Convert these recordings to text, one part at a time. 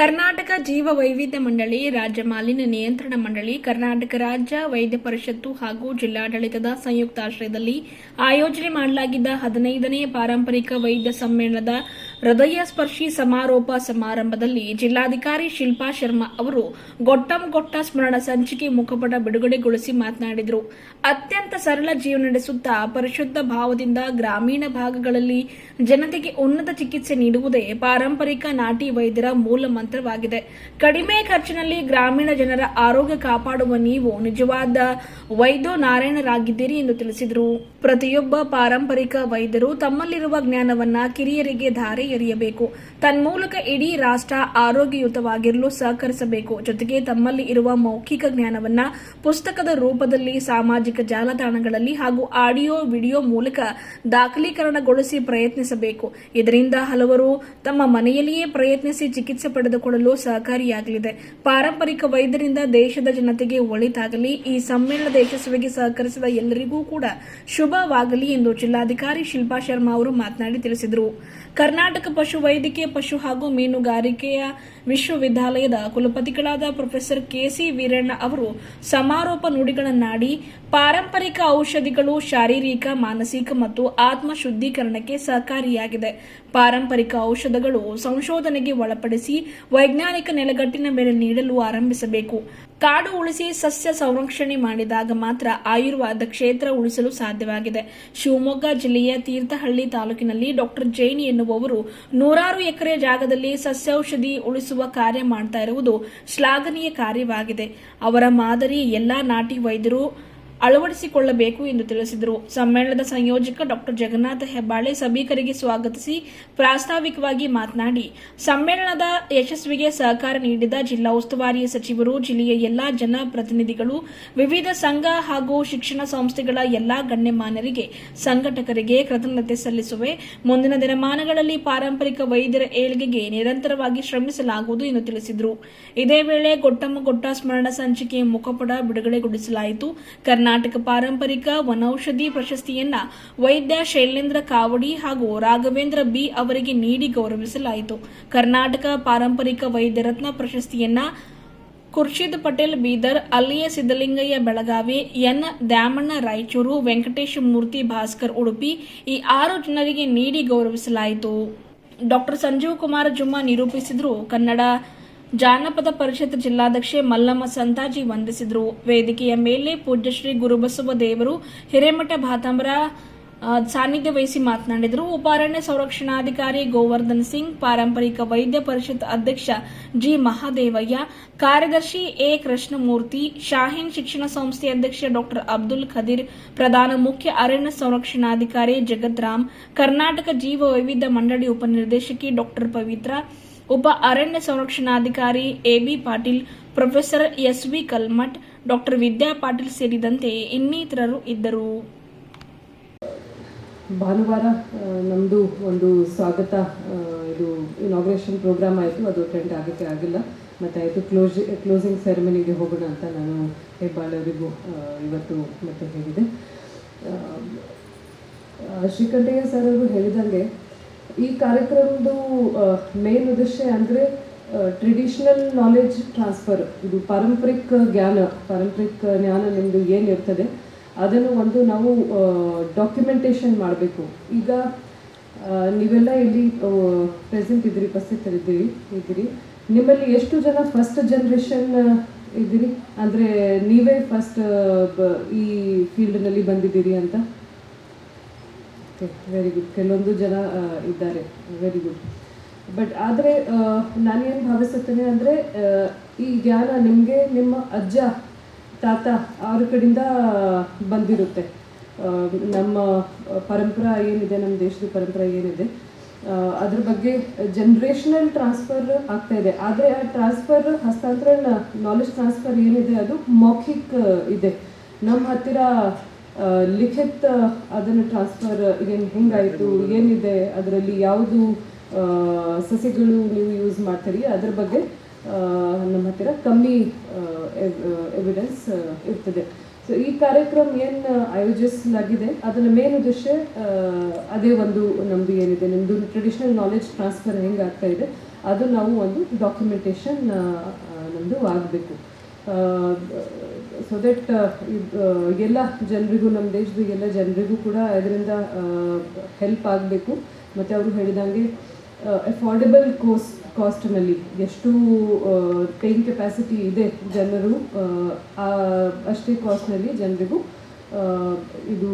ಕರ್ನಾಟಕ ಜೀವ ವೈವಿಧ್ಯ ಮಂಡಳಿ, ರಾಜ್ಯ ಮಾಲಿನ್ಯ ನಿಯಂತ್ರಣ ಮಂಡಳಿ, ಕರ್ನಾಟಕ ರಾಜ್ಯ ವೈದ್ಯ ಪರಿಷತ್ತು ಹಾಗೂ ಜಿಲ್ಲಾಡಳಿತದ ಸಂಯುಕ್ತಾಶ್ರಯದಲ್ಲಿ ಆಯೋಜನೆ ಮಾಡಲಾಗಿದ್ದ ಹದಿನೈದನೇ ಪಾರಂಪರಿಕ ವೈದ್ಯ ಸಮ್ಮೇಳನದ ಹೃದಯ ಸ್ಪರ್ಶಿ ಸಮಾರೋಪ ಸಮಾರಂಭದಲ್ಲಿ ಜಿಲ್ಲಾಧಿಕಾರಿ ಶಿಲ್ಪಾ ಶರ್ಮಾ ಅವರು ಗೊಟ್ಟಂ ಗೊಟ್ಟ ಸ್ಮರಣ ಸಂಚಿಕೆ ಮುಖಪಟ ಬಿಡುಗಡೆಗೊಳಿಸಿ ಮಾತನಾಡಿದರು. ಅತ್ಯಂತ ಸರಳ ಜೀವನ ನಡೆಸುತ್ತಾ ಪರಿಶುದ್ಧ ಭಾವದಿಂದ ಗ್ರಾಮೀಣ ಭಾಗಗಳಲ್ಲಿ ಜನತೆಗೆ ಉನ್ನತ ಚಿಕಿತ್ಸೆ ನೀಡುವುದೇ ಪಾರಂಪರಿಕ ನಾಟಿ ವೈದ್ಯರ ಮೂಲ ಮಂತ್ರವಾಗಿದೆ. ಕಡಿಮೆ ಖರ್ಚಿನಲ್ಲಿ ಗ್ರಾಮೀಣ ಜನರ ಆರೋಗ್ಯ ಕಾಪಾಡುವ ನೀವು ನಿಜವಾದ ವೈದ್ಯೋ ನಾರಾಯಣರಾಗಿದ್ದೀರಿ ಎಂದು ತಿಳಿಸಿದರು. ಪ್ರತಿಯೊಬ್ಬ ಪಾರಂಪರಿಕ ವೈದ್ಯರು ತಮ್ಮಲ್ಲಿರುವ ಜ್ಞಾನವನ್ನ ಕಿರಿಯರಿಗೆ ಧಾರೆ ಎರೆಯಬೇಕು. ತನ್ಮೂಲಕ ಇಡೀ ರಾಷ್ಟ್ರ ಆರೋಗ್ಯಯುತವಾಗಿರಲು ಸಹಕರಿಸಬೇಕು. ಜೊತೆಗೆ ತಮ್ಮಲ್ಲಿ ಇರುವ ಮೌಖಿಕ ಜ್ಞಾನವನ್ನ ಪುಸ್ತಕದ ರೂಪದಲ್ಲಿ, ಸಾಮಾಜಿಕ ಜಾಲತಾಣಗಳಲ್ಲಿ ಹಾಗೂ ಆಡಿಯೋ, ವಿಡಿಯೋ ಮೂಲಕ ದಾಖಲೀಕರಣಗೊಳಿಸಿ ಪ್ರಯತ್ನಿಸಬೇಕು. ಇದರಿಂದ ಹಲವರು ತಮ್ಮ ಮನೆಯಲ್ಲಿಯೇ ಪ್ರಯತ್ನಿಸಿ ಚಿಕಿತ್ಸೆ ಪಡೆದುಕೊಳ್ಳಲು ಸಹಕಾರಿಯಾಗಲಿದೆ. ಪಾರಂಪರಿಕ ವೈದ್ಯರಿಂದ ದೇಶದ ಜನತೆಗೆ ಒಳಿತಾಗಲಿ, ಈ ಸಮ್ಮೇಳನದ ಯಶಸ್ವಿಗೆ ಸಹಕರಿಸಿದ ಎಲ್ಲರಿಗೂ ಕೂಡ ಶುಭವಾಗಲಿ ಎಂದು ಜಿಲ್ಲಾಧಿಕಾರಿ ಶಿಲ್ಪಾ ಶರ್ಮಾ ಅವರು ಮಾತನಾಡಿ ತಿಳಿಸಿದರು. ಕರ್ನಾಟಕ ಪಶು ವೈದ್ಯಕೀಯ ಪಶು ಹಾಗೂ ಮೀನುಗಾರಿಕೆಯ ವಿಶ್ವವಿದ್ಯಾಲಯದ ಕುಲಪತಿಗಳಾದ ಪ್ರೊಫೆಸರ್ ಕೆಸಿ ವೀರಣ್ಣ ಅವರು ಸಮಾರೋಪ ನುಡಿಗಳನ್ನಾಡಿ ಪಾರಂಪರಿಕ ಔಷಧಿಗಳು ಶಾರೀರಿಕ, ಮಾನಸಿಕ ಮತ್ತು ಆತ್ಮ ಶುದ್ಧೀಕರಣಕ್ಕೆ ಸಹಕಾರಿಯಾಗಿದೆ. ಪಾರಂಪರಿಕ ಔಷಧಗಳು ಸಂಶೋಧನೆಗೆ ಒಳಪಡಿಸಿ ವೈಜ್ಞಾನಿಕ ನೆಲೆಗಟ್ಟಿನ ಮೇಲೆ ನೀಡಲು ಆರಂಭಿಸಬೇಕು. ಕಾಡು ಉಳಿಸಿ ಸಸ್ಯ ಸಂರಕ್ಷಣೆ ಮಾಡಿದಾಗ ಮಾತ್ರ ಆಯುರ್ವೇದ ಕ್ಷೇತ್ರ ಉಳಿಸಲು ಸಾಧ್ಯವಾಗಿದೆ. ಶಿವಮೊಗ್ಗ ಜಿಲ್ಲೆಯ ತೀರ್ಥಹಳ್ಳಿ ತಾಲೂಕಿನಲ್ಲಿ ಡಾಕ್ಟರ್ ಜೈನ್ ಎನ್ನುವವರು ನೂರಾರು ಎಕರೆ ಜಾಗದಲ್ಲಿ ಸಸ್ಯೌಷಧಿ ಉಳಿಸುವ ಕಾರ್ಯ ಮಾಡ್ತಾ ಇರುವುದು ಶ್ಲಾಘನೀಯ ಕಾರ್ಯವಾಗಿದೆ. ಅವರ ಮಾದರಿ ಎಲ್ಲಾ ನಾಟಿ ವೈದ್ಯರು ಅಳವಡಿಸಿಕೊಳ್ಳಬೇಕು ಎಂದು ತಿಳಿಸಿದರು. ಸಮ್ಮೇಳನದ ಸಂಯೋಜಕ ಡಾಕ್ಟರ್ ಜಗನ್ನಾಥ ಹೆಬ್ಬಾಳೆ ಸಭಿಕರಿಗೆ ಸ್ವಾಗತಿಸಿ ಪ್ರಾಸ್ತಾವಿಕವಾಗಿ ಮಾತನಾಡಿ, ಸಮ್ಮೇಳನದ ಯಶಸ್ವಿಗೆ ಸಹಕಾರ ನೀಡಿದ ಜಿಲ್ಲಾ ಉಸ್ತುವಾರಿ ಸಚಿವರು, ಜಿಲ್ಲೆಯ ಎಲ್ಲಾ ಜನಪ್ರತಿನಿಧಿಗಳು, ವಿವಿಧ ಸಂಘ ಹಾಗೂ ಶಿಕ್ಷಣ ಸಂಸ್ಥೆಗಳ ಎಲ್ಲಾ ಗಣ್ಯಮಾನ್ಯರಿಗೆ, ಸಂಘಟಕರಿಗೆ ಕೃತಜ್ಞತೆ ಸಲ್ಲಿಸುವೆ. ಮುಂದಿನ ದಿನಮಾನಗಳಲ್ಲಿ ಪಾರಂಪರಿಕ ವೈದ್ಯರ ಏಳಿಗೆಗೆ ನಿರಂತರವಾಗಿ ಶ್ರಮಿಸಲಾಗುವುದು ಎಂದು ತಿಳಿಸಿದರು. ಇದೇ ವೇಳೆ ಗೊಟ್ಟಮ್ಮ ಗೊಟ್ಟ ಸ್ಮರಣ ಸಂಚಿಕೆ ಮುಖಪಡ ಬಿಡುಗಡೆಗೊಳಿಸಲಾಯಿತು. ಕರ್ನಾಟಕ ಪಾರಂಪರಿಕ ವನೌಷಧಿ ಪ್ರಶಸ್ತಿಯನ್ನ ವೈದ್ಯ ಶೈಲೇಂದ್ರ ಕಾವಡಿ ಹಾಗೂ ರಾಘವೇಂದ್ರ ಬಿ ಅವರಿಗೆ ನೀಡಿ ಗೌರವಿಸಲಾಯಿತು. ಕರ್ನಾಟಕ ಪಾರಂಪರಿಕ ವೈದ್ಯ ರತ್ನ ಪ್ರಶಸ್ತಿಯನ್ನ ಖುರ್ಷಿದ್ ಪಟೇಲ್, ಬೀದರ್, ಅಲ್ಲಿಯ ಸಿದ್ದಲಿಂಗಯ್ಯ ಬೆಳಗಾವಿ, ಎನ್ ದ್ಯಾಮಣ್ಣ ರಾಯಚೂರು, ವೆಂಕಟೇಶ ಮೂರ್ತಿ ಭಾಸ್ಕರ್ ಉಡುಪಿ ಈ ಆರು ಜನರಿಗೆ ನೀಡಿ ಗೌರವಿಸಲಾಯಿತು. ಡಾಕ್ಟರ್ ಸಂಜೀವ್ ಕುಮಾರ್ ಜುಮ್ಮಾ ನಿರೂಪಿಸಿದ್ರು ಕನ್ನಡ ಜಾನಪದ ಪರಿಷತ್ ಜಿಲ್ಲಾಧ್ಯಕ್ಷೆ ಮಲ್ಲಮ್ಮ ಸಂತಾಜಿ ವಂದಿಸಿದರು. ವೇದಿಕೆಯ ಮೇಲೆ ಪೂಜ್ಯ ಶ್ರೀ ಗುರುಬಸವ ದೇವರು ಹಿರೇಮಠ ಭಾತಾಂಬರ ಸಾನ್ನಿಧ್ಯ ವಹಿಸಿ ಮಾತನಾಡಿದರು. ಉಪಾರಣ್ಯ ಸಂರಕ್ಷಣಾಧಿಕಾರಿ ಗೋವರ್ಧನ್ ಸಿಂಗ್, ಪಾರಂಪರಿಕ ವೈದ್ಯ ಪರಿಷತ್ ಅಧ್ಯಕ್ಷ ಜಿ ಮಹಾದೇವಯ್ಯ, ಕಾರ್ಯದರ್ಶಿ ಎ ಕೃಷ್ಣಮೂರ್ತಿ, ಶಾಹೀನ್ ಶಿಕ್ಷಣ ಸಂಸ್ಥೆ ಅಧ್ಯಕ್ಷ ಡಾ ಅಬ್ದುಲ್ ಖದೀರ್, ಪ್ರಧಾನ ಮುಖ್ಯ ಅರಣ್ಯ ಸಂರಕ್ಷಣಾಧಿಕಾರಿ ಜಗತ್ ರಾಮ್ ಕರ್ನಾಟಕ ಜೀವ ವೈವಿಧ್ಯ ಮಂಡಳಿ ಉಪನಿರ್ದೇಶಕಿ ಡಾ ಪವಿತ್ರ ಉಪ ಅರಣ್ಯ ಸಂರಕ್ಷಣಾಧಿಕಾರಿ AB Patil, professor S V Kalmath, doctor Vidya Patil ಸೇರಿದಂತೆ ಇನ್ನಿತರರು ಇದ್ದರು. ಭಾನುವಾರ ನಮ್ಮದು ಒಂದು ಸ್ವಾಗತ ಇದು ಇನಾಗ್ರೇಷನ್ ಪ್ರೋಗ್ರಾಮ್ ಆಯಿತು. ಅದು ಅಟೆಂಡ್ ಆಗಕ್ಕೆ ಆಗಿಲ್ಲ. ಮತ್ತು ಆಯಿತು ಕ್ಲೋಸ್ ಕ್ಲೋಸಿಂಗ್ ಸೆರೆಮನಿಗೆ ಹೋಗೋಣ ಅಂತ ನಾನು ಹೆಬ್ಬಾಳವರಿಗೂ ಇವತ್ತು ಮತ್ತೆ ಹೇಳಿದೆ. ಶ್ರೀಕಂಠಯ್ಯ ಸರ್ ಅವರು ಹೇಳಿದಂಗೆ ಈ ಕಾರ್ಯಕ್ರಮದ ಮೇನ್ ಉದ್ದೇಶ ಅಂದರೆ ಟ್ರೆಡಿಷನಲ್ ನಾಲೆಜ್ ಟ್ರಾನ್ಸ್ಫರ್ ಇದು ಪಾರಂಪರಿಕ ಜ್ಞಾನ ಪಾರಂಪರಿಕ ಜ್ಞಾನ ನಿಮ್ಮದು ಏನಿರ್ತದೆ ಅದನ್ನು ಒಂದು ನಾವು ಡಾಕ್ಯುಮೆಂಟೇಷನ್ ಮಾಡಬೇಕು. ಈಗ ನೀವೆಲ್ಲ ಇಲ್ಲಿ ಪ್ರೆಸೆಂಟ್ ಇದ್ದೀರಿ, ಉಪಸ್ಥಿತರಿದ್ದೀರಿ, ಇದ್ದೀರಿ. ನಿಮ್ಮಲ್ಲಿ ಎಷ್ಟು ಜನ ಫಸ್ಟ್ ಜನ್ರೇಷನ್ ಇದ್ದೀರಿ? ಅಂದರೆ ನೀವೇ ಫಸ್ಟ್ ಈ ಫೀಲ್ಡ್ನಲ್ಲಿ ಬಂದಿದ್ದೀರಿ ಅಂತ? ವೆರಿ ಗುಡ್ ಕೆಲವೊಂದು ಜನ ಇದ್ದಾರೆ. ವೆರಿ ಗುಡ್ ಬಟ್ ಆದರೆ ನಾನೇನು ಭಾವಿಸುತ್ತೇನೆ ಅಂದರೆ ಈ ಜ್ಞಾನ ನಿಮಗೆ, ನಿಮ್ಮ ಅಜ್ಜ, ತಾತ ಅವ್ರ ಕಡೆಯಿಂದ ಬಂದಿರುತ್ತೆ. ನಮ್ಮ ಪರಂಪರ ಏನಿದೆ, ನಮ್ಮ ದೇಶದ ಪರಂಪರೆ ಏನಿದೆ ಅದ್ರ ಬಗ್ಗೆ ಜನ್ರೇಷನಲ್ ಟ್ರಾನ್ಸ್ಫರ್ ಆಗ್ತಾ ಇದೆ. ಆದರೆ ಆ ಟ್ರಾನ್ಸ್ಫರ್ ಹಸ್ತಾಂತರಣ ನಾಲೆಜ್ ಟ್ರಾನ್ಸ್ಫರ್ ಏನಿದೆ, ಅದು ಮೌಖಿಕ್ ಇದೆ. ನಮ್ಮ ಹತ್ತಿರ ಲಿಖಿತ್, ಅದನ್ನು ಟ್ರಾನ್ಸ್ಫರ್ ಏನು ಹೆಂಗಾಯಿತು, ಏನಿದೆ, ಅದರಲ್ಲಿ ಯಾವುದು ಸಸಿಗಳು ನೀವು ಯೂಸ್ ಮಾಡ್ತೀರಿ, ಅದ್ರ ಬಗ್ಗೆ ನಮ್ಮ ಹತ್ತಿರ ಕಮ್ಮಿ ಎವಿಡೆನ್ಸ್ ಇರ್ತದೆ. ಸೊ ಈ ಕಾರ್ಯಕ್ರಮ ಏನು ಆಯೋಜಿಸಲಾಗಿದೆ ಅದರ ಮೇನ್ ಉದ್ದೇಶ ಅದೇ ಒಂದು ನಮ್ಮದು ಏನಿದೆ ನಿಮ್ಮದು ಟ್ರೆಡಿಷನಲ್ ನಾಲೆಜ್ ಟ್ರಾನ್ಸ್ಫರ್ ಹೆಂಗೆ ಆಗ್ತಾ ಇದೆ, ಅದು ನಾವು ಒಂದು ಡಾಕ್ಯುಮೆಂಟೇಷನ್ ನಮ್ಮದು ಆಗಬೇಕು. ಸೊ ದಟ್ ಎಲ್ಲ ಜನರಿಗೂ ನಮ್ಮ ದೇಶದ ಎಲ್ಲ ಜನರಿಗೂ ಕೂಡ ಅದರಿಂದ ಹೆಲ್ಪ್ ಆಗಬೇಕು. ಮತ್ತು ಅವರು ಹೇಳಿದಂಗೆ ಅಫೋರ್ಡೆಬಲ್ ಕೋಸ್ ಕಾಸ್ಟ್ನಲ್ಲಿ ಎಷ್ಟು ಪೇಯಿಂಗ್ ಕೆಪಾಸಿಟಿ ಇದೆ ಜನರು ಅಷ್ಟೇ ಕಾಸ್ಟ್ನಲ್ಲಿ ಜನರಿಗೂ ಇದು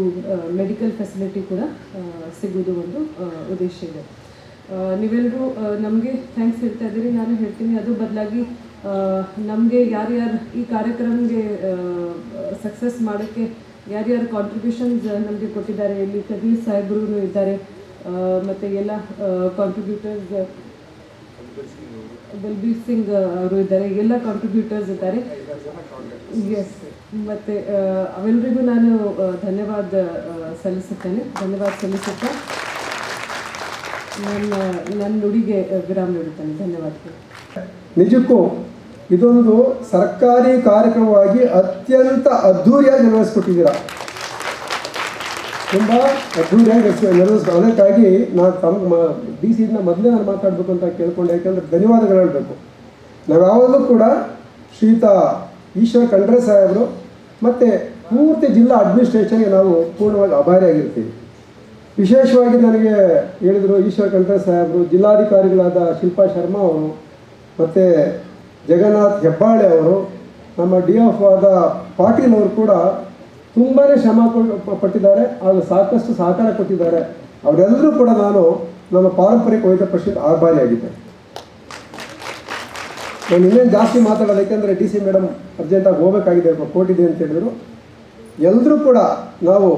ಮೆಡಿಕಲ್ ಫೆಸಿಲಿಟಿ ಕೂಡ ಸಿಗೋದು ಒಂದು ಉದ್ದೇಶ ಇದೆ. ನೀವೆಲ್ಲರೂ ನಮಗೆ ಥ್ಯಾಂಕ್ಸ್ ಹೇಳ್ತಾ ಇದ್ದೀರಿ. ನಾನು ಹೇಳ್ತೀನಿ, ಅದು ಬದಲಾಗಿ ನಮಗೆ ಯಾರ್ಯಾರು ಈ ಕಾರ್ಯಕ್ರಮಕ್ಕೆ ಸಕ್ಸಸ್ ಮಾಡೋಕ್ಕೆ ಯಾರ್ಯಾರು ಕಾಂಟ್ರಿಬ್ಯೂಷನ್ಸ್ ನಮಗೆ ಕೊಟ್ಟಿದ್ದಾರೆ, ಇಲ್ಲಿ ಕಬೀರ್ ಸಾಹೇಬ್ರು ಇದ್ದಾರೆ ಮತ್ತು ಎಲ್ಲ ಕಾಂಟ್ರಿಬ್ಯೂಟರ್ಸ್ ಬಲ್ಬೀರ್ ಸಿಂಗ್ ಅವರು ಇದ್ದಾರೆ, ಎಲ್ಲ ಕಾಂಟ್ರಿಬ್ಯೂಟರ್ಸ್ ಇದ್ದಾರೆ. ಎಸ್ ಮತ್ತು ಅವೆಲ್ಲರಿಗೂ ನಾನು ಧನ್ಯವಾದ ಸಲ್ಲಿಸುತ್ತೇನೆ. ಧನ್ಯವಾದ ಸಲ್ಲಿಸುತ್ತಾ, ನನ್ನ ನನ್ನ ನುಡಿಗೆ ವಿರಾಮ ನೀಡುತ್ತೇನೆ. ಧನ್ಯವಾದಗಳು. ನಿಜಕ್ಕೂ ಇದೊಂದು ಸರ್ಕಾರಿ ಕಾರ್ಯಕ್ರಮವಾಗಿ ಅತ್ಯಂತ ಅದ್ಧೂರಿಯಾಗಿ ನಿರ್ವಹಿಸ್ಕೊಟ್ಟಿದ್ದೀರಾ ತುಂಬ ಅದ್ಧೂರಿಯಾಗಿ ನಿರ್ವಹಿಸ್ ಅದಕ್ಕಾಗಿ ನಾನು ತಮ್ಮ ಡಿ ಸಿಯಿಂದ ಮೊದಲೇ ನಾನು ಮಾತಾಡಬೇಕು ಅಂತ ಕೇಳ್ಕೊಂಡೆ. ಯಾಕೆಂದರೆ ಧನ್ಯವಾದಗಳು ಹೇಳಬೇಕು. ನಾವು ಯಾವಾಗಲೂ ಕೂಡ ಶ್ರೀತಾ ಈಶ್ವರ ಖಂಡ್ರೆ ಸಾಹೇಬರು ಮತ್ತು ಪೂರ್ತಿ ಜಿಲ್ಲಾ ಅಡ್ಮಿನಿಸ್ಟ್ರೇಷನ್ಗೆ ನಾವು ಪೂರ್ಣವಾಗಿ ಅಭಾರಿಯಾಗಿರ್ತೀವಿ. ವಿಶೇಷವಾಗಿ ನನಗೆ ಹೇಳಿದರು ಈಶ್ವರ ಖಂಡ್ರೆ ಸಾಹೇಬರು, ಜಿಲ್ಲಾಧಿಕಾರಿಗಳಾದ ಶಿಲ್ಪಾ ಶರ್ಮಾ ಅವರು ಮತ್ತು ಜಗನ್ನಾಥ್ ಹೆಬ್ಬಾಳೆ ಅವರು, ನಮ್ಮ ಡಿ ಎಫ್ ಆದ ಪಾಟೀಲ್ ಅವರು ಕೂಡ ತುಂಬಾ ಶ್ರಮ ಪಟ್ಟಿದ್ದಾರೆ ಹಾಗೂ ಸಾಕಷ್ಟು ಸಹಕಾರ ಕೊಟ್ಟಿದ್ದಾರೆ. ಅವರೆಲ್ಲರೂ ಕೂಡ ನಾನು ನಮ್ಮ ಪಾರಂಪರಿಕ ವೈದ್ಯ ಪರಿಷತ್ ಆಭಾರಿಯಾಗಿದ್ದೆ ನಾನು ಇನ್ನೇನು ಜಾಸ್ತಿ ಮಾತಾಡೋದು, ಯಾಕೆಂದರೆ ಡಿ ಸಿ ಮೇಡಮ್ ಅರ್ಜೆಂಟಾಗಿ ಹೋಗಬೇಕಾಗಿದೆ ಕೋಟಿದೆ ಅಂತ ಹೇಳಿದರು. ಎಲ್ಲರೂ ಕೂಡ ನಾವು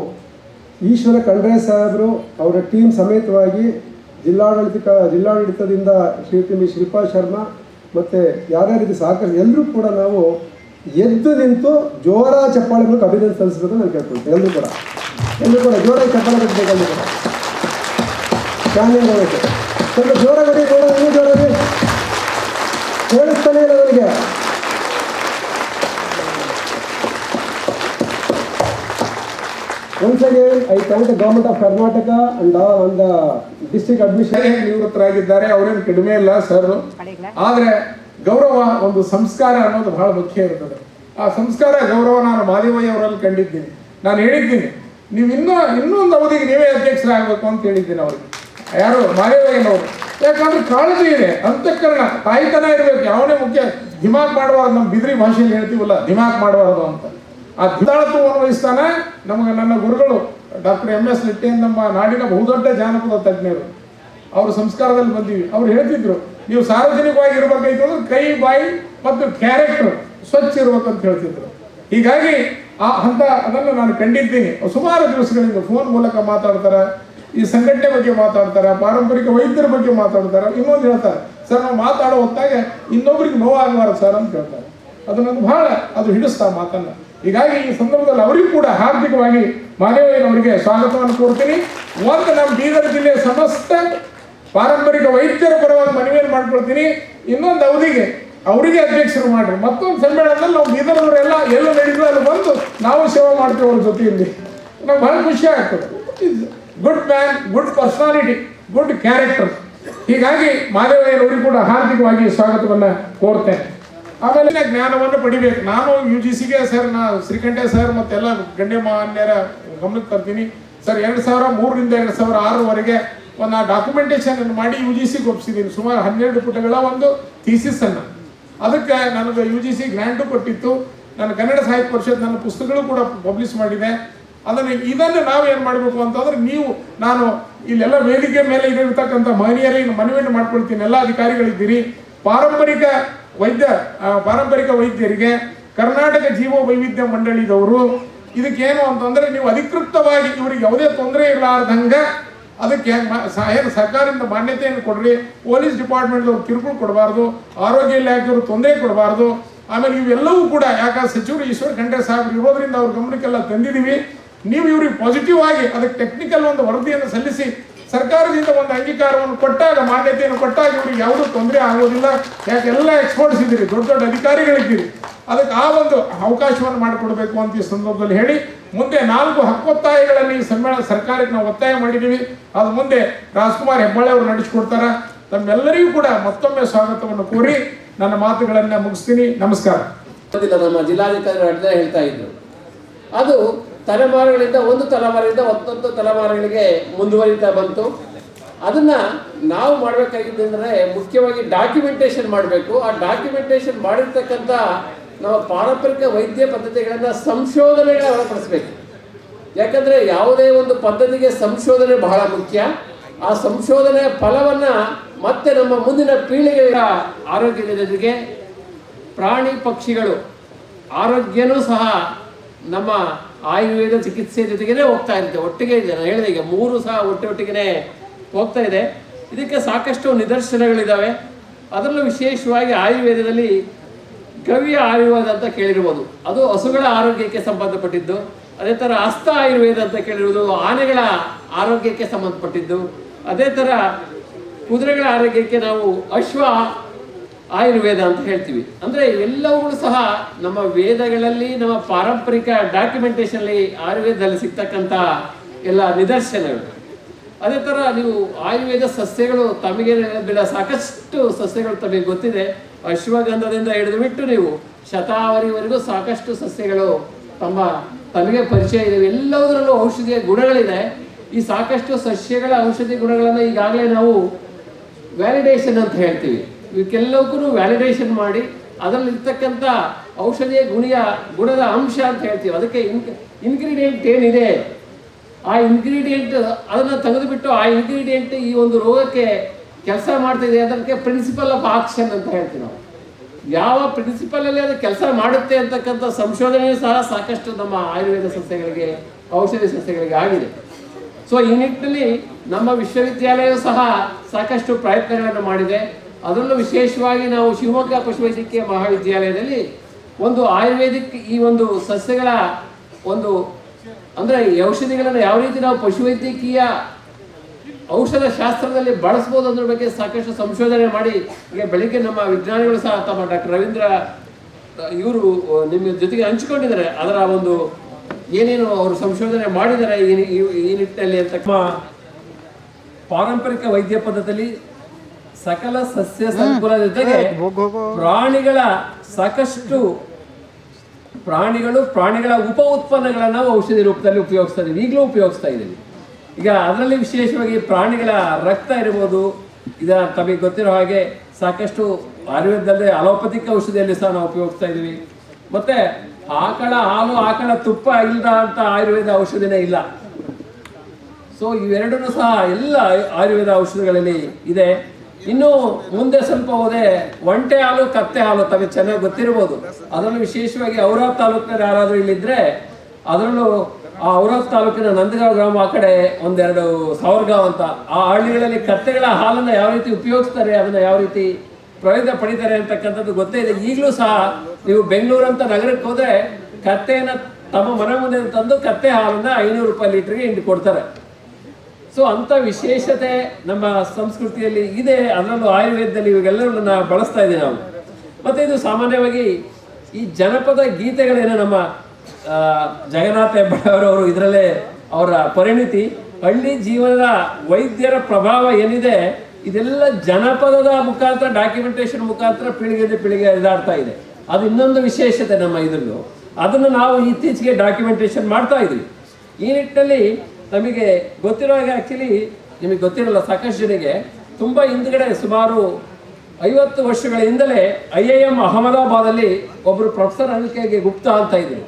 ಈಶ್ವರ ಖಂಡ್ರೆ ಸಾಹೇಬರು ಅವರ ಟೀಮ್ ಸಮೇತವಾಗಿ ಜಿಲ್ಲಾಡಳಿತ ಜಿಲ್ಲಾಡಳಿತದಿಂದ ಶ್ರೀಮತಿ ಶಿಲ್ಪಾ ಶರ್ಮಾ ಮತ್ತು ಯಾರ್ಯಾರಿಗೆ ಸಹಕರಿಸಿ ಎಲ್ಲರೂ ಕೂಡ ನಾವು ಎದ್ದು ನಿಂತು ಜೋರ ಚಪ್ಪಾಳೆ ಮೂಲಕ ಅಭಿನಂದನೆ ಸಲ್ಲಿಸಬೇಕು ನಾನು ಕೇಳ್ಕೊಳ್ತೀನಿ. ಎಲ್ಲರೂ ಕೂಡ. ಎಲ್ಲರೂ ಕೂಡ ಜೋರಾಗಿ ಚಪ್ಪಾಳೆ ಕಟ್ಟಬೇಕು ಎಲ್ಲರೂ ಕೂಡ. ಸ್ಟ್ಯಾಂಡಿಂಗ್ ಹೋಗುತ್ತೆ ಸ್ವಲ್ಪ ಜೋರಾಗಿ ನೋಡೋದು ಇನ್ನೂ ಜೋರಾಗಿ. ಕೇಳಿಸ್ತಾನೆ ಇಲ್ಲ ನನಗೆ. Once again, I thank the government of Karnataka and all on the district ನಿವೃತ್ತರಾಗಿದ್ದಾರೆ. ಅವರೇನು ಕಡಿಮೆ ಇಲ್ಲ ಸರ್ ಆದರೆ ಗೌರವ ಒಂದು ಸಂಸ್ಕಾರ ಅನ್ನೋದು ಬಹಳ ಮುಖ್ಯ ಇರ್ತದೆ ಆ ಸಂಸ್ಕಾರ ಗೌರವ ನಾನು ಮಾದೇವಯ್ಯ ಅವರಲ್ಲಿ ಕಂಡಿದ್ದೀನಿ. ನಾನು ಹೇಳಿದ್ದೀನಿ ನೀವು ಇನ್ನೂ ಇನ್ನೊಂದು ಅವಧಿಗೆ ನೀವೇ ಅಧ್ಯಕ್ಷರಾಗಬೇಕು ಅಂತ ಹೇಳಿದ್ದೀನಿ ಅವ್ರಿಗೆ. ಯಾರು? ಮಾದೇವಯ್ಯನವರು. ಯಾಕಂದ್ರೆ ಕಾಳಜಿ ಇದೆ ಅಂತಃಕರಣ ತಾಯಿತನ ಇರಬೇಕು. ಯಾವನೇ ಮುಖ್ಯ ದಿಮಾಕ್ ಮಾಡಬಾರ್ದು. ನಮ್ಮ ಬಿದ್ರಿ ಭಾಷೆಯಲ್ಲಿ ಹೇಳ್ತೀವಲ್ಲ ದಿಮಾಕ್ ಮಾಡಬಾರ್ದು ಅಂತ. ಆ ದಾಳತ್ವವನ್ನು ವಹಿಸ್ತಾನೆ ನಮಗೆ ನನ್ನ ಗುರುಗಳು ಡಾಕ್ಟರ್ ಎಂ ಎಸ್ ನೆಟ್ಟಿ ನಮ್ಮ ನಾಡಿನ ಬಹುದೊಡ್ಡ ಜಾನಪದ ತಜ್ಞರು. ಅವ್ರ ಸಂಸ್ಕಾರದಲ್ಲಿ ಬಂದೀವಿ. ಅವ್ರು ಹೇಳ್ತಿದ್ರು, ನೀವು ಸಾರ್ವಜನಿಕವಾಗಿ ಇರಬೇಕಾಯ್ತು ಕೈ, ಬಾಯಿ ಮತ್ತು ಕ್ಯಾರೆಕ್ಟರ್ ಸ್ವಚ್ಛ ಇರ್ಬೇಕಂತ ಹೇಳ್ತಿದ್ರು. ಹೀಗಾಗಿ ಆ ಹಂತ ಅದನ್ನು ನಾನು ಕಂಡಿದ್ದೀನಿ. ಸುಮಾರು ದಿವಸಗಳಿಂದ ಫೋನ್ ಮೂಲಕ ಮಾತಾಡ್ತಾರೆ, ಈ ಸಂಘಟನೆ ಬಗ್ಗೆ ಮಾತಾಡ್ತಾರೆ, ಪಾರಂಪರಿಕ ವೈದ್ಯರ ಬಗ್ಗೆ ಮಾತಾಡ್ತಾರೆ, ಇನ್ನೊಂದು ಹೇಳ್ತಾರೆ. ಸರ್, ನಾವು ಮಾತಾಡೋ ಹೊತ್ತಾಗೆ ಇನ್ನೊಬ್ರಿಗೆ ನೋವಾಗಬಾರ್ದು ಸರ್ ಅಂತ ಹೇಳ್ತಾರೆ. ಅದು ನನಗೆ ಬಹಳ ಅದು ಹಿಡಿಸ್ತಾ ಮಾತನ್ನ. ಹೀಗಾಗಿ ಈ ಸಂದರ್ಭದಲ್ಲಿ ಅವರಿಗೂ ಕೂಡ ಹಾರ್ದಿಕವಾಗಿ ಮಾದೇವಯ್ಯನವರಿಗೆ ಸ್ವಾಗತವನ್ನು ಕೊಡ್ತೀನಿ ಒಂದು ನಮ್ಮ ಬೀದರ್ ಜಿಲ್ಲೆಯ ಸಮಸ್ತ ಪಾರಂಪರಿಕ ವೈದ್ಯರ ಪರವಾಗಿ ಮನವಿಯನ್ನು ಮಾಡ್ಕೊಳ್ತೀನಿ. ಇನ್ನೊಂದು ಅವಧಿಗೆ ಅವರಿಗೆ ಅಧ್ಯಕ್ಷರು ಮಾಡ್ರಿ. ಮತ್ತೊಂದು ಸಮ್ಮೇಳನದಲ್ಲಿ ನಾವು ಬೀದರ್ನವರೆಲ್ಲ ಎಲ್ಲ ನಡೀತು ಅಲ್ಲಿ ಬಂದು ನಾವು ಸೇವೆ ಮಾಡ್ತೀವಿ ಅವ್ರ ಜೊತೆಯಲ್ಲಿ. ನಮ್ಗೆ ಬಹಳ ಖುಷಿ ಆಗ್ತದೆ. Good man good personality good character ಹೀಗಾಗಿ ಮಾದೇವಯ್ಯನವರಿಗೂ ಕೂಡ ಹಾರ್ದಿಕವಾಗಿ ಸ್ವಾಗತವನ್ನು ಕೋರ್ತೇನೆ. ಆಮೇಲೆ ಜ್ಞಾನವನ್ನು ಪಡಿಬೇಕು. ನಾನು ಯು ಜಿ ಸಿಗೆ ಸರ್ ನಾ ಶ್ರೀಕಂಠೆ ಸರ್, ಮತ್ತೆಲ್ಲ ಗಣ್ಯಮಾನ್ಯರ ಗಮನಕ್ಕೆ ತರ್ತೀನಿ ಸರ್, ಎರಡು ಸಾವಿರ ಮೂರರಿಂದ ಎರಡು ಸಾವಿರ ಆರರವರೆಗೆ ಒಂದು ಡಾಕ್ಯುಮೆಂಟೇಶನ್ ಅನ್ನು ಮಾಡಿ ಯು ಜಿ ಸಿಗೆ ಒಪ್ಪಿಸಿದ್ದೀನಿ ಸುಮಾರು ಹನ್ನೆರಡು ಪುಟಗಳ ಒಂದು ಥೀಸಿಸ್ ಅನ್ನು. ಅದಕ್ಕೆ ನನಗೆ ಯು ಜಿ ಸಿ ಗ್ರ್ಯಾಂಟು ಕೊಟ್ಟಿತ್ತು. ನನ್ನ ಕನ್ನಡ ಸಾಹಿತ್ಯ ಪರಿಷತ್ ನನ್ನ ಪುಸ್ತಕಗಳು ಕೂಡ ಪಬ್ಲಿಷ್ ಮಾಡಿದೆ. ಅದನ್ನು ಇದನ್ನು ನಾವು ಏನು ಮಾಡಬೇಕು ಅಂತಂದ್ರೆ ನೀವು, ನಾನು ಇಲ್ಲೆಲ್ಲ ವೇದಿಕೆ ಮೇಲೆ ಇರತಕ್ಕಂಥ ಮಹನೀಯರಿಗೆ ಮನವಿಯನ್ನು ಮಾಡ್ಕೊಳ್ತೀನಿ. ಎಲ್ಲ ಅಧಿಕಾರಿಗಳಿದ್ದೀರಿ. ಪಾರಂಪರಿಕ ವೈದ್ಯ ಆ, ಪಾರಂಪರಿಕ ವೈದ್ಯರಿಗೆ ಕರ್ನಾಟಕ ಜೀವ ವೈವಿಧ್ಯ ಮಂಡಳಿದವರು ಇದಕ್ಕೇನು ಅಂತಂದ್ರೆ ನೀವು ಅಧಿಕೃತವಾಗಿ ಇವರಿಗೆ ಯಾವುದೇ ತೊಂದರೆ ಇರಲಾರ್ದಂಗ ಅದಕ್ಕೆ ಮ- ಸ- ಏನು ಸರ್ಕಾರದಿಂದ ಮಾನ್ಯತೆಯನ್ನು ಕೊಡ್ರಿ ಪೊಲೀಸ್ ಡಿಪಾರ್ಟ್ಮೆಂಟ್ದವ್ರು ಕಿರುಕುಳ ಕೊಡಬಾರ್ದು ಆರೋಗ್ಯ ಇಲಾಖೆಯವರು ತೊಂದರೆ ಕೊಡಬಾರ್ದು ಆಮೇಲೆ ಇವೆಲ್ಲವೂ ಕೂಡ ಯಾಕಂದ್ರೆ ಸಚಿವರು ಈಶ್ವರ್ ಖಂಡ್ರೆ ಸಾಹೇಬ್ ಇರೋದ್ರಿಂದ ಅವ್ರ ಗಮನಕ್ಕೆಲ್ಲ ತಂದಿದ್ದೀವಿ ನೀವು ಇವ್ರಿಗೆ ಪಾಸಿಟಿವ್ ಆಗಿ ಅದಕ್ಕೆ ಟೆಕ್ನಿಕಲ್ ಒಂದು ವರದಿಯನ್ನು ಸಲ್ಲಿಸಿ ಸರ್ಕಾರದಿಂದ ಒಂದು ಅಂಗೀಕಾರವನ್ನು ಕೊಟ್ಟಾಗ, ಮಾನ್ಯತೆಯನ್ನು ಕೊಟ್ಟಾಗ ಇವ್ರಿಗೆ ಯಾವುದೂ ತೊಂದರೆ ಆಗೋದಿಲ್ಲ. ಯಾಕೆ ಎಲ್ಲ ಎಕ್ಸ್ಪರ್ಟ್ಸ್ ಇದ್ದೀರಿ, ದೊಡ್ಡ ದೊಡ್ಡ ಅಧಿಕಾರಿಗಳಿದ್ದೀರಿ ಅದಕ್ಕೆ ಆ ಒಂದು ಅವಕಾಶವನ್ನು ಮಾಡಿಕೊಡ್ಬೇಕು ಅಂತ ಈ ಸಂದರ್ಭದಲ್ಲಿ ಹೇಳಿ, ಮುಂದೆ ನಾಲ್ಕು ಹಕ್ಕೊತ್ತಾಯಗಳನ್ನು ಈ ಸಮ್ಮೇಳನ ಸರ್ಕಾರಕ್ಕೆ ನಾವು ಒತ್ತಾಯ ಮಾಡಿದ್ದೀವಿ. ಅದು ಮುಂದೆ ರಾಜ್ಕುಮಾರ್ ಹೆಬ್ಬಾಳೆ ಅವರು ನಡೆಸಿಕೊಡ್ತಾರ. ತಮ್ಮೆಲ್ಲರಿಗೂ ಕೂಡ ಮತ್ತೊಮ್ಮೆ ಸ್ವಾಗತವನ್ನು ಕೋರಿ ನನ್ನ ಮಾತುಗಳನ್ನು ಮುಗಿಸ್ತೀನಿ. ನಮಸ್ಕಾರ. ನಮ್ಮ ಜಿಲ್ಲಾಧಿಕಾರಿ ಅಡ್ಡ ಹೇಳ್ತಾ ಇದ್ರು. ಅದು ತಲೆಮಾರುಗಳಿಂದ ಒಂದು ತಲೆಮಾರಿನಿಂದ ಒಂದೊಂದು ತಲೆಮಾರುಗಳಿಗೆ ಮುಂದುವರಿತಾ ಬಂತು. ಅದನ್ನ ನಾವು ಮಾಡಬೇಕಾಗಿದ್ದಂದರೆ ಮುಖ್ಯವಾಗಿ ಡಾಕ್ಯುಮೆಂಟೇಶನ್ ಮಾಡಬೇಕು. ಆ ಡಾಕ್ಯುಮೆಂಟೇಶನ್ ಮಾಡಿರ್ತಕ್ಕಂಥ ನಮ್ಮ ಪಾರಂಪರಿಕ ವೈದ್ಯ ಪದ್ಧತಿಗಳನ್ನ ಸಂಶೋಧನೆಗಳ ಒಳಪಡಿಸ್ಬೇಕು. ಯಾಕಂದ್ರೆ ಯಾವುದೇ ಒಂದು ಪದ್ಧತಿಗೆ ಸಂಶೋಧನೆ ಬಹಳ ಮುಖ್ಯ. ಆ ಸಂಶೋಧನೆಯ ಫಲವನ್ನ ಮತ್ತೆ ನಮ್ಮ ಮುಂದಿನ ಪೀಳಿಗೆಗಳ ಆರೋಗ್ಯದ ಜೊತೆಗೆ ಪ್ರಾಣಿ ಪಕ್ಷಿಗಳು ಆರೋಗ್ಯನೂ ಸಹ ನಮ್ಮ ಆಯುರ್ವೇದ ಚಿಕಿತ್ಸೆ ಜೊತೆಗೇ ಹೋಗ್ತಾ ಇರುತ್ತೆ. ಒಟ್ಟಿಗೆ ಇದೆ. ನಾನು ಹೇಳಿದೆ ಈಗ ಮೂರು ಸಹ ಒಟ್ಟೆ ಒಟ್ಟಿಗೆ ಹೋಗ್ತಾ ಇದೆ. ಇದಕ್ಕೆ ಸಾಕಷ್ಟು ನಿದರ್ಶನಗಳಿದ್ದಾವೆ ಅದರಲ್ಲೂ ವಿಶೇಷವಾಗಿ ಆಯುರ್ವೇದದಲ್ಲಿ ಗವಿಯ ಆಯುರ್ವೇದ ಅಂತ ಕೇಳಿರ್ಬೋದು. ಅದು ಹಸುಗಳ ಆರೋಗ್ಯಕ್ಕೆ ಸಂಬಂಧಪಟ್ಟಿದ್ದು. ಅದೇ ಥರ ಹಸ್ತ ಆಯುರ್ವೇದ ಅಂತ ಕೇಳಿರುವುದು ಆನೆಗಳ ಆರೋಗ್ಯಕ್ಕೆ ಸಂಬಂಧಪಟ್ಟಿದ್ದು. ಅದೇ ಥರ ಕುದುರೆಗಳ ಆರೋಗ್ಯಕ್ಕೆ ನಾವು ಅಶ್ವ ಆಯುರ್ವೇದ ಅಂತ ಹೇಳ್ತೀವಿ. ಅಂದ್ರೆ ಎಲ್ಲವುಗಳು ಸಹ ನಮ್ಮ ವೇದಗಳಲ್ಲಿ, ನಮ್ಮ ಪಾರಂಪರಿಕ ಡಾಕ್ಯುಮೆಂಟೇಶನ್ ಅಲ್ಲಿ ಆಯುರ್ವೇದದಲ್ಲಿ ಸಿಗ್ತಕ್ಕಂಥ ಎಲ್ಲ ನಿದರ್ಶನಗಳು. ಅದೇ ತರ ನೀವು ಆಯುರ್ವೇದ ಸಸ್ಯಗಳು ತಮಗೆ ಬಿಡ ಸಾಕಷ್ಟು ಸಸ್ಯಗಳು ತಮಗೆ ಗೊತ್ತಿದೆ. ಅಶ್ವಗಂಧದಿಂದ ಹಿಡಿದು ಬಿಟ್ಟು ನೀವು ಶತಾವರಿವರೆಗೂ ಸಾಕಷ್ಟು ಸಸ್ಯಗಳು ತಮ್ಮ ತಮಗೆ ಪರಿಚಯ ಇದೆ ಎಲ್ಲದರಲ್ಲೂ ಔಷಧಿಯ ಗುಣಗಳಿದೆ. ಈ ಸಾಕಷ್ಟು ಸಸ್ಯಗಳ ಔಷಧಿ ಗುಣಗಳನ್ನು ಈಗಾಗಲೇ ನಾವು ವ್ಯಾಲಿಡೇಷನ್ ಅಂತ ಹೇಳ್ತೀವಿ. ಇವಕ್ಕೆಲ್ಲವಕ್ಕೂ ವ್ಯಾಲಿಡೇಷನ್ ಮಾಡಿ, ಅದರಲ್ಲಿರ್ತಕ್ಕಂಥ ಔಷಧಿಯ ಗುಣಿಯ ಗುಣದ ಅಂಶ ಅಂತ ಹೇಳ್ತೀವಿ. ಅದಕ್ಕೆ ಇನ್ ಇನ್ಗ್ರೀಡಿಯೆಂಟ್ ಏನಿದೆ? ಆ ಇನ್ಗ್ರೀಡಿಯೆಂಟ್ ಅದನ್ನು ತೆಗೆದುಬಿಟ್ಟು ಆ ಇನ್ಗ್ರೀಡಿಯೆಂಟ್ ಈ ಒಂದು ರೋಗಕ್ಕೆ ಕೆಲಸ ಮಾಡ್ತಿದೆ ಅದಕ್ಕೆ ಪ್ರಿನ್ಸಿಪಲ್ ಆಫ್ ಆಕ್ಷನ್ ಅಂತ ಹೇಳ್ತೀವಿ ನಾವು. ಯಾವ ಪ್ರಿನ್ಸಿಪಲ್ ಅಲ್ಲಿ ಅದು ಕೆಲಸ ಮಾಡುತ್ತೆ ಅಂತಕ್ಕಂಥ ಸಂಶೋಧನೆಯೂ ಸಹ ಸಾಕಷ್ಟು ನಮ್ಮ ಆಯುರ್ವೇದ ಸಸ್ಯಗಳಿಗೆ ಔಷಧಿ ಸಸ್ಯಗಳಿಗೆ ಆಗಿದೆ. ಸೊ ಈ ನಿಟ್ಟಿನಲ್ಲಿ ನಮ್ಮ ವಿಶ್ವವಿದ್ಯಾಲಯವೂ ಸಹ ಸಾಕಷ್ಟು ಪ್ರಯತ್ನಗಳನ್ನು ಮಾಡಿದೆ. ಅದರಲ್ಲೂ ವಿಶೇಷವಾಗಿ ನಾವು ಶಿವಮೊಗ್ಗ ಪಶುವೈದ್ಯಕೀಯ ಮಹಾವಿದ್ಯಾಲಯದಲ್ಲಿ ಒಂದು ಆಯುರ್ವೇದಿಕ್ ಈ ಒಂದು ಸಸ್ಯಗಳ ಒಂದು, ಅಂದರೆ ಈ ಔಷಧಿಗಳನ್ನು ಯಾವ ರೀತಿ ನಾವು ಪಶುವೈದ್ಯಕೀಯ ಔಷಧ ಶಾಸ್ತ್ರದಲ್ಲಿ ಬಳಸ್ಬೋದು ಅದ್ರ ಬಗ್ಗೆ ಸಾಕಷ್ಟು ಸಂಶೋಧನೆ ಮಾಡಿ ಈಗ ಬೆಳಿಗ್ಗೆ ನಮ್ಮ ವಿಜ್ಞಾನಿಗಳು ಸಹ ತಮ್ಮ ಡಾಕ್ಟರ್ ರವೀಂದ್ರ, ಇವರು ನಿಮ್ಮ ಜೊತೆಗೆ ಹಂಚಿಕೊಂಡಿದ್ದಾರೆ. ಅದರ ಒಂದು ಏನೇನು ಅವರು ಸಂಶೋಧನೆ ಮಾಡಿದ್ದಾರೆ ಈ ನಿಟ್ಟಿನಲ್ಲಿ ಅಂತ. ಪಾರಂಪರಿಕ ವೈದ್ಯ ಪದ್ಧತಿಯಲ್ಲಿ ಸಕಲ ಸಸ್ಯ ಸಂಕುಲ ಜೊತೆಗೆ ಪ್ರಾಣಿಗಳ ಸಾಕಷ್ಟು ಪ್ರಾಣಿಗಳು ಪ್ರಾಣಿಗಳ ಉಪ ಉತ್ಪನ್ನಗಳನ್ನು ನಾವು ಔಷಧಿ ರೂಪದಲ್ಲಿ ಉಪಯೋಗಿಸ್ತಾ ಇದ್ದೀವಿ ಈಗಲೂ ಉಪಯೋಗಿಸ್ತಾ ಇದ್ದೀವಿ ಈಗ ಅದರಲ್ಲಿ ವಿಶೇಷವಾಗಿ ಪ್ರಾಣಿಗಳ ರಕ್ತ ಇರ್ಬೋದು. ಇದ ತಮಗೆ ಗೊತ್ತಿರೋ ಹಾಗೆ ಸಾಕಷ್ಟು ಆಯುರ್ವೇದದಲ್ಲಿ ಅಲೋಪತಿಕ್ ಔಷಧಿಯಲ್ಲಿ ಸಹ ನಾವು ಉಪಯೋಗಿಸ್ತಾ ಇದ್ದೀವಿ ಮತ್ತೆ ಆಕಳ ಹಾಲು ಆಕಳ ತುಪ್ಪ ಇಲ್ಲದ ಅಂತ ಆಯುರ್ವೇದ ಔಷಧಿನೇ ಇಲ್ಲ. ಸೊ ಇವೆರಡೂ ಸಹ ಎಲ್ಲ ಆಯುರ್ವೇದ ಔಷಧಿಗಳಲ್ಲಿ ಇದೆ. ಇನ್ನು ಮುಂದೆ ಸ್ವಲ್ಪ ಹೋದೆ, ಒಂಟೆ ಹಾಲು, ಕತ್ತೆ ಹಾಲು ತಮಗೆ ಚೆನ್ನಾಗಿ ಗೊತ್ತಿರ್ಬೋದು. ಅದರಲ್ಲೂ ವಿಶೇಷವಾಗಿ ಔರಾದ್ ತಾಲೂಕಿನಲ್ಲಿ ಯಾರಾದರೂ ಇಲ್ಲಿದ್ರೆ, ಅದರಲ್ಲೂ ಆ ಔರಾದ್ ತಾಲೂಕಿನ ನಂದಗಾಂವ್ ಗ್ರಾಮ ಆ ಕಡೆ ಒಂದೆರಡು ಸಾವರ್ಗಾಂವ್ ಅಂತ, ಆ ಹಳ್ಳಿಗಳಲ್ಲಿ ಕತ್ತೆಗಳ ಹಾಲನ್ನ ಯಾವ ರೀತಿ ಉಪಯೋಗಿಸ್ತಾರೆ, ಅದನ್ನ ಯಾವ ರೀತಿ ಪ್ರಯೋಜನ ಪಡಿತಾರೆ ಅಂತಕ್ಕಂಥದ್ದು ಗೊತ್ತೇ ಇದೆ. ಈಗಲೂ ಸಹ ನೀವು ಬೆಂಗಳೂರಂತ ನಗರಕ್ಕೆ ಹೋದ್ರೆ ಕತ್ತೆಯನ್ನ ತಮ್ಮ ಮನೆ ಮುಂದೆ ತಂದು ಕತ್ತೆ ಹಾಲನ್ನ ಐನೂರು ರೂಪಾಯಿ ಲೀಟ್ರಿಗೆ ಹಿಂಡಿ ಕೊಡ್ತಾರೆ. ಸೊ ಅಂತ ವಿಶೇಷತೆ ನಮ್ಮ ಸಂಸ್ಕೃತಿಯಲ್ಲಿ ಇದೆ. ಅದರಲ್ಲೂ ಆಯುರ್ವೇದದಲ್ಲಿ ಇವಾಗೆಲ್ಲರನ್ನ ಬಳಸ್ತಾ ಇದ್ದೀವಿ ನಾವು. ಮತ್ತೆ ಇದು ಸಾಮಾನ್ಯವಾಗಿ ಈ ಜನಪದ ಗೀತೆಗಳೇನು ನಮ್ಮ ಜಗನ್ನಾಥ ಹೆಬ್ಬಾಳವರವರು ಇದರಲ್ಲೇ ಅವರ ಪರಿಣಿತಿ. ಹಳ್ಳಿ ಜೀವನದ ವೈದ್ಯರ ಪ್ರಭಾವ ಏನಿದೆ, ಇದೆಲ್ಲ ಜನಪದದ ಮುಖಾಂತರ ಡಾಕ್ಯುಮೆಂಟೇಶನ್ ಮುಖಾಂತರ ಪೀಳಿಗೆಯಿಂದ ಪೀಳಿಗೆ ಇದಾಡ್ತಾ ಇದೆ. ಅದು ಇನ್ನೊಂದು ವಿಶೇಷತೆ ನಮ್ಮ ಇದ್ರದ್ದು ಅದನ್ನು ನಾವು ಇತ್ತೀಚೆಗೆ ಡಾಕ್ಯುಮೆಂಟೇಶನ್ ಮಾಡ್ತಾ ಇದ್ವಿ. ಈ ನಿಟ್ಟಿನಲ್ಲಿ ನಮಗೆ ಗೊತ್ತಿರೋ ಹಾಗೆ ಆ್ಯಕ್ಚುಲಿ ನಿಮಗೆ ಗೊತ್ತಿರಲ್ಲ, ಸಾಕಷ್ಟು ಜನರಿಗೆ ತುಂಬ ಹಿಂದ್ಗಡೆ ಸುಮಾರು ಐವತ್ತು ವರ್ಷಗಳ ಹಿಂದಲೇ ಐ ಐ ಎಂ ಅಹಮದಾಬಾದಲ್ಲಿ ಒಬ್ಬರು ಪ್ರೊಫೆಸರ್ ಕೆ ಗುಪ್ತಾ ಅಂತ ಇದ್ರು.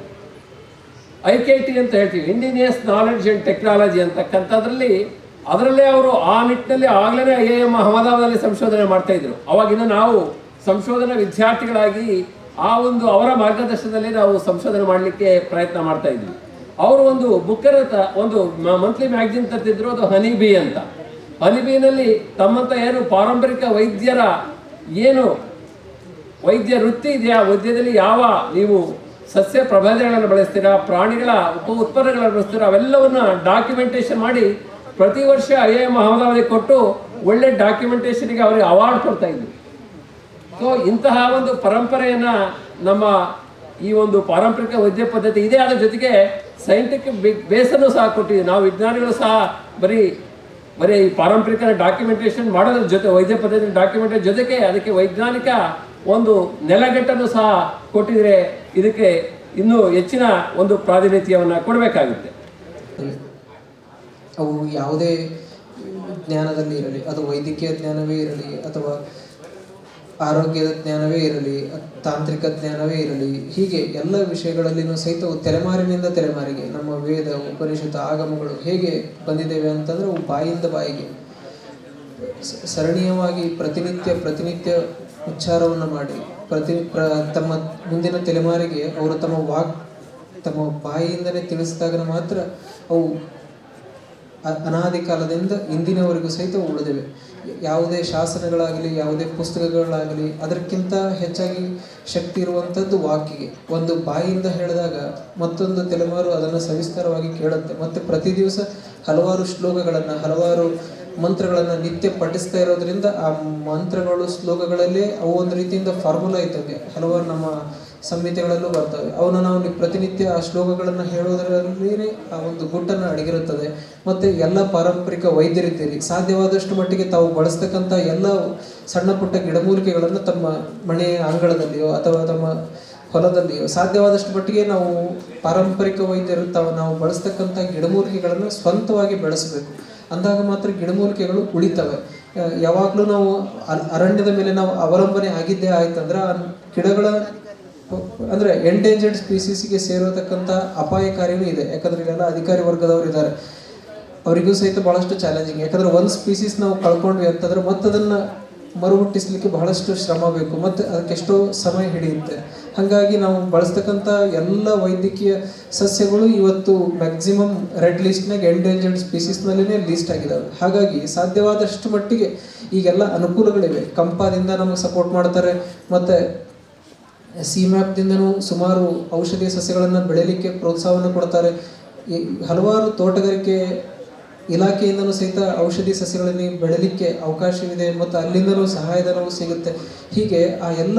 ಐ ಕೆ ಟಿ ಅಂತ ಹೇಳ್ತೀವಿ, ಇಂಡಿನಿಯಸ್ ನಾಲೆಡ್ಜ್ ಅಂಡ್ ಟೆಕ್ನಾಲಜಿ ಅಂತಕ್ಕಂಥದ್ರಲ್ಲಿ ಅದರಲ್ಲೇ ಅವರು ಆ ನಿಟ್ಟಿನಲ್ಲಿ ಆಗಲೇ ಐ ಐ ಎಂ ಅಹಮದಾಬಾದಲ್ಲಿ ಸಂಶೋಧನೆ ಮಾಡ್ತಾ ಇದ್ರು. ಅವಾಗಿನ ನಾವು ಸಂಶೋಧನಾ ವಿದ್ಯಾರ್ಥಿಗಳಾಗಿ ಆ ಒಂದು ಅವರ ಮಾರ್ಗದರ್ಶನದಲ್ಲಿ ನಾವು ಸಂಶೋಧನೆ ಮಾಡಲಿಕ್ಕೆ ಪ್ರಯತ್ನ ಮಾಡ್ತಾ ಇದ್ವಿ. ಅವರು ಒಂದು ಬುಕ್ಕರ ಒಂದು ಮಂತ್ಲಿ ಮ್ಯಾಗ್ಜಿನ್ ತರ್ತಿದ್ರು, ಅದು ಹನಿ ಬಿ ಅಂತ. ಹನಿ ತಮ್ಮಂಥ ಏನು ಪಾರಂಪರಿಕ ವೈದ್ಯರ ಏನು ವೈದ್ಯ ವೃತ್ತಿ ಇದೆಯಾ? ವೈದ್ಯದಲ್ಲಿ ಯಾವ ನೀವು ಸಸ್ಯ ಪ್ರಭೇದಗಳನ್ನು ಬಳಸ್ತೀರಾ? ಪ್ರಾಣಿಗಳ ಉಪ ಉತ್ಪನ್ನಗಳನ್ನು ಬಳಸ್ತೀರಾ? ಅವೆಲ್ಲವನ್ನು ಡಾಕ್ಯುಮೆಂಟೇಶನ್ ಮಾಡಿ ಪ್ರತಿ ವರ್ಷ ಐ ಎಂ ಅಹಮದಾಬಾದಿಗೆ ಕೊಟ್ಟು ಒಳ್ಳೆ ಡಾಕ್ಯುಮೆಂಟೇಷನ್ಗೆ ಅವರಿಗೆ ಅವಾರ್ಡ್ ಕೊಡ್ತಾ ಇದ್ರು ಸೊ ಇಂತಹ ಒಂದು ಪರಂಪರೆಯನ್ನ ನಮ್ಮ ಈ ಒಂದು ಪಾರಂಪರಿಕ ವೈದ್ಯ ಪದ್ಧತಿ ಇದೆ. ಅದರ ಜೊತೆಗೆ ಸೈಂಟಿಫಿಕ್ ಬೇಸನ್ನು ಸಹ ಕೊಟ್ಟಿದ್ದೀವಿ. ನಾವು ವಿಜ್ಞಾನಿಗಳು ಸಹ ಬರೀ ಬರೀ ಪಾರಂಪರಿಕ ಡಾಕ್ಯುಮೆಂಟೇಷನ್ ಮಾಡೋದ್ರ ಜೊತೆ, ವೈದ್ಯ ಪದ್ಧತಿ ಡಾಕ್ಯುಮೆಂಟೇಷನ್ ಜೊತೆಗೆ ಅದಕ್ಕೆ ವೈಜ್ಞಾನಿಕ ಒಂದು ನೆಲಗಟ್ಟನ್ನು ಸಹ ಕೊಟ್ಟಿದ್ರೆ ಇದಕ್ಕೆ ಇನ್ನೂ ಹೆಚ್ಚಿನ ಒಂದು ಪ್ರಾತಿನಿಧ್ಯವನ್ನು ಕೊಡಬೇಕಾಗುತ್ತೆ. ಅವು ಯಾವುದೇ ಜ್ಞಾನದಲ್ಲಿ ಇರಲಿ, ಅದು ವೈದ್ಯಕೀಯ ಜ್ಞಾನವೇ ಇರಲಿ ಅಥವಾ ಆರೋಗ್ಯದ ಜ್ಞಾನವೇ ಇರಲಿ, ತಾಂತ್ರಿಕ ಜ್ಞಾನವೇ ಇರಲಿ, ಹೀಗೆ ಎಲ್ಲ ವಿಷಯಗಳಲ್ಲಿನೂ ಸಹಿತ ಅವು ತಲೆಮಾರಿನಿಂದ ತಲೆಮಾರಿಗೆ ನಮ್ಮ ವೇದ ಉಪನಿಷತ್ ಆಗಮಗಳು ಹೇಗೆ ಬಂದಿದ್ದೇವೆ ಅಂತಂದ್ರೆ ಅವು ಬಾಯಿಂದ ಬಾಯಿಗೆ. ಸರಣೀಯವಾಗಿ ಪ್ರತಿನಿತ್ಯ ಪ್ರತಿನಿತ್ಯ ಉಚ್ಚಾರವನ್ನು ಮಾಡಿ, ಪ್ರತಿ, ಪ್ರ, ತಮ್ಮ ಮುಂದಿನ ತಲೆಮಾರಿಗೆ ಅವರು ತಮ್ಮ ವಾಕ್, ತಮ್ಮ ಬಾಯಿಯಿಂದಲೇ ತಿಳಿಸಿದಾಗ ಮಾತ್ರ ಅವು ಅನಾದಿ ಕಾಲದಿಂದ ಇಂದಿನವರೆಗೂ ಸಹಿತ ಉಳಿದಿವೆ. ಯಾವುದೇ ಶಾಸನಗಳಾಗಲಿ, ಯಾವುದೇ ಪುಸ್ತಕಗಳಾಗಲಿ, ಅದಕ್ಕಿಂತ ಹೆಚ್ಚಾಗಿ ಶಕ್ತಿ ಇರುವಂಥದ್ದು ವಾಕಿಗೆ ಒಂದು ಬಾಯಿಯಿಂದ ಹೇಳಿದಾಗ ಮತ್ತೊಂದು ತಲೆಮಾರು ಅದನ್ನು ಸವಿಸ್ತಾರವಾಗಿ ಕೇಳುತ್ತೆ. ಮತ್ತು ಪ್ರತಿ ದಿವಸ ಹಲವಾರು ಶ್ಲೋಕಗಳನ್ನು, ಹಲವಾರು ಮಂತ್ರಗಳನ್ನು ನಿತ್ಯ ಪಠಿಸ್ತಾ ಇರೋದ್ರಿಂದ ಆ ಮಂತ್ರಗಳು, ಶ್ಲೋಕಗಳಲ್ಲೇ ಅವು ಒಂದು ರೀತಿಯಿಂದ ಫಾರ್ಮುಲಾ ಇದ್ದಂಗೆ ಹಲವಾರು ನಮ್ಮ ಸಂಹಿತೆಗಳಲ್ಲೂ ಬರ್ತವೆ. ಅವನು ನಾವು ಪ್ರತಿನಿತ್ಯ ಆ ಶ್ಲೋಕಗಳನ್ನು ಹೇಳೋದರಲ್ಲೇ ಆ ಒಂದು ಗುಟ್ಟನ್ನು ಅಡಗಿರುತ್ತದೆ. ಮತ್ತು ಎಲ್ಲ ಪಾರಂಪರಿಕ ವೈದ್ಯರಿದ್ದೀರಿ. ಸಾಧ್ಯವಾದಷ್ಟು ಮಟ್ಟಿಗೆ ತಾವು ಬಳಸ್ತಕ್ಕಂಥ ಎಲ್ಲ ಸಣ್ಣ ಪುಟ್ಟ ಗಿಡಮೂಲಿಕೆಗಳನ್ನು ತಮ್ಮ ಮನೆಯ ಅಂಗಳದಲ್ಲಿಯೋ ಅಥವಾ ತಮ್ಮ ಹೊಲದಲ್ಲಿಯೋ, ಸಾಧ್ಯವಾದಷ್ಟು ಮಟ್ಟಿಗೆ ನಾವು ಪಾರಂಪರಿಕ ವೈದ್ಯರು ತಾವು, ನಾವು ಬಳಸ್ತಕ್ಕಂಥ ಗಿಡಮೂಲಿಕೆಗಳನ್ನು ಸ್ವಂತವಾಗಿ ಬೆಳೆಸಬೇಕು. ಅಂದಾಗ ಮಾತ್ರ ಗಿಡಮೂಲಿಕೆಗಳು ಉಳಿತವೆ. ಯಾವಾಗಲೂ ನಾವು ಅರಣ್ಯದ ಮೇಲೆ ನಾವು ಅವಲಂಬನೆ ಆಗಿದ್ದೇ ಆಯ್ತಂದ್ರೆ ಆ ಗಿಡಗಳ ಅಂದ್ರೆ ಎಂಡೇಂಜರ್ಡ್ ಸ್ಪೀಸೀಸ್ಗೆ ಸೇರತಕ್ಕಂಥ ಅಪಾಯಕಾರಿನೂ ಇದೆ. ಯಾಕಂದ್ರೆ ಇಲ್ಲೆಲ್ಲ ಅಧಿಕಾರಿ ವರ್ಗದವರು ಇದ್ದಾರೆ. ಅವರಿಗೂ ಸಹಿತ ಬಹಳಷ್ಟು ಚಾಲೆಂಜಿಂಗ್ ಯಾಕಂದ್ರೆ ಒಂದು ಸ್ಪೀಸೀಸ್ ನಾವು ಕಳ್ಕೊಂಡ್ವಿ ಅಂತಂದ್ರೆ ಅದನ್ನು ಮರುಹುಟ್ಟಿಸ್ಲಿಕ್ಕೆ ಬಹಳಷ್ಟು ಶ್ರಮ ಬೇಕು. ಮತ್ತು ಅದಕ್ಕೆಷ್ಟೋ ಸಮಯ ಹಿಡಿಯುತ್ತೆ. ಹಾಗಾಗಿ ನಾವು ಬಳಸ್ತಕ್ಕಂಥ ಎಲ್ಲ ವೈದ್ಯಕೀಯ ಸಸ್ಯಗಳು ಇವತ್ತು ಮ್ಯಾಕ್ಸಿಮಮ್ ರೆಡ್ ಲಿಸ್ಟ್ನಾಗ ಎಂಡೇಂಜರ್ಡ್ ಸ್ಪೀಸೀಸ್ನಲ್ಲೇ ಲಿಸ್ಟ್ ಆಗಿದ್ದಾವೆ ಹಾಗಾಗಿ ಸಾಧ್ಯವಾದಷ್ಟು ಮಟ್ಟಿಗೆ ಈಗೆಲ್ಲ ಅನುಕೂಲಗಳಿವೆ. ಕಂಪಾದಿಂದ ನಮಗೆ ಸಪೋರ್ಟ್ ಮಾಡ್ತಾರೆ. ಮತ್ತು ಸಿ ಮ್ಯಾಪ್ದಿಂದನೂ ಸುಮಾರು ಔಷಧಿ ಸಸ್ಯಗಳನ್ನು ಬೆಳೆಯಲಿಕ್ಕೆ ಪ್ರೋತ್ಸಾಹವನ್ನು ಕೊಡ್ತಾರೆ. ಈ ಹಲವಾರು ತೋಟಗಾರಿಕೆ ಇಲಾಖೆಯಿಂದನೂ ಸಹಿತ ಔಷಧಿ ಸಸ್ಯಗಳಲ್ಲಿ ಬೆಳೆಯಲಿಕ್ಕೆ ಅವಕಾಶವಿದೆ ಮತ್ತು ಅಲ್ಲಿಂದಲೂ ಸಹಾಯಧನವೂ ಸಿಗುತ್ತೆ. ಹೀಗೆ ಆ ಎಲ್ಲ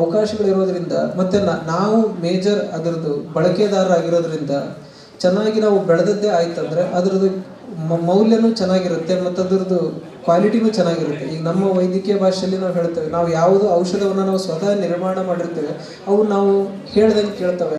ಅವಕಾಶಗಳಿರೋದ್ರಿಂದ ಮತ್ತು ನಾವು ಮೇಜರ್ ಅದರದ್ದು ಬಳಕೆದಾರರಾಗಿರೋದ್ರಿಂದ ಚೆನ್ನಾಗಿ ನಾವು ಬೆಳೆದದ್ದೇ ಆಯ್ತಂದರೆ ಅದರದ್ದು ಮೌಲ್ಯನೂ ಚೆನ್ನಾಗಿರುತ್ತೆ ಮತ್ತು ಅದರದ್ದು ಕ್ವಾಲಿಟಿನೂ ಚೆನ್ನಾಗಿರುತ್ತೆ. ಈಗ ನಮ್ಮ ವೈದ್ಯಕೀಯ ಭಾಷೆಯಲ್ಲಿ ನಾವು ಹೇಳ್ತೇವೆ, ನಾವು ಯಾವುದು ಔಷಧವನ್ನು ನಾವು ಸ್ವತಃ ನಿರ್ಮಾಣ ಮಾಡಿರ್ತೇವೆ, ಅವು ನಾವು ಹೇಳ್ದಂಗೆ ಕೇಳ್ತವೆ.